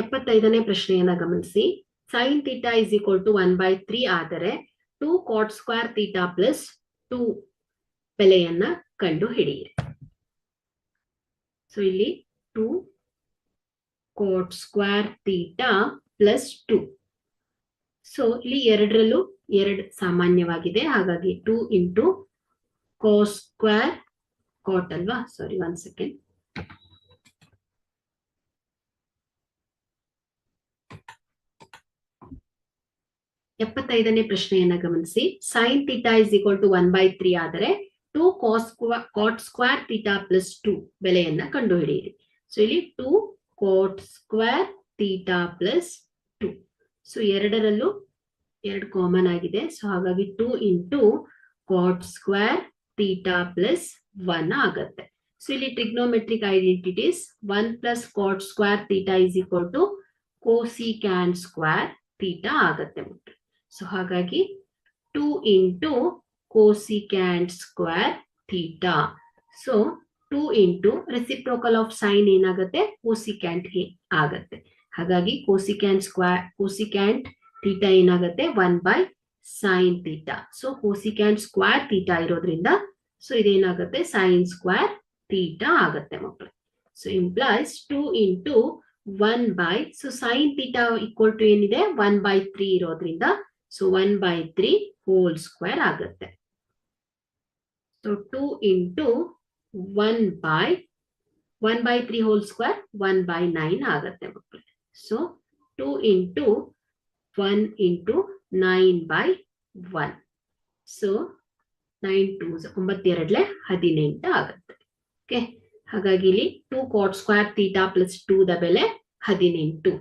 ಎಪ್ಪತ್ತೈದನೇ ಪ್ರಶ್ನೆಯನ್ನ ಗಮನಿಸಿ. Sine theta is equal to one by three ಆದರೆ two cot square theta plus two ಬೆಲೆಯನ್ನ ಕಂಡು ಹಿಡಿಯಿರಿ. ಸೊ ಇಲ್ಲಿ two cot square theta plus two so ಇಲ್ಲಿ ಎರಡರಲ್ಲೂ ಎರಡು ಸಾಮಾನ್ಯವಾಗಿದೆ. ಹಾಗಾಗಿ two into co square cot ಅಲ್ವಾ? ಸಾರಿ ಒನ್ ಸೆಕೆಂಡ್ ಎಪ್ಪತ್ತೈದನೇ ಪ್ರಶ್ನೆಯನ್ನ ಗಮನಿಸಿ. Sine theta is equal to one by three ಆದರೆ two cos cot square theta plus two ಬೆಲೆಯನ್ನ ಕಂಡುಹಿಡಿಯಿರಿ. ಸೊ ಇಲ್ಲಿ two cot square theta plus two so ಎರಡರಲ್ಲೂ ಎರಡು ಕಾಮನ್ ಆಗಿದೆ. ಸೊ ಹಾಗಾಗಿ two into cot square theta plus one ಆಗತ್ತೆ. So ಇಲ್ಲಿ trigonometric identities one plus cot square theta is equal to cosecant square theta ಆಗತ್ತೆ so ಹಾಗಾಗಿ two into cosecant square theta so two into reciprocal of sine ಏನಾಗುತ್ತೆ? ಕೋಸಿಕ್ಯಾಂಟ್ಗೆ ಆಗತ್ತೆ. ಹಾಗಾಗಿ cosecant square cosecant theta ಏನಾಗುತ್ತೆ? One by sine theta so cosecant square theta ಇರೋದ್ರಿಂದ so ಇದೇನಾಗುತ್ತೆ? Sine square theta ಆಗತ್ತೆ ಮಕ್ಕಳು so implies two into one by so sine theta equal to ಏನಿದೆ? ಒನ್ ಬೈ ತ್ರೀ ಇರೋದ್ರಿಂದ so one by three whole square ಆಗುತ್ತೆ. So two into one by one by three whole square one by nine ಆಗುತ್ತೆ ಮಕ್ಕಳು so two into one into nine by one so nine two ಒಂಬತ್ತೆರಡ್ಲೆ ಹದಿನೆಂಟು ಆಗುತ್ತೆ. Okay ಹಾಗಾಗಿ ಇಲ್ಲಿ two cot square theta plus two the ಬೆಲೆ ಹದಿನೆಂಟು.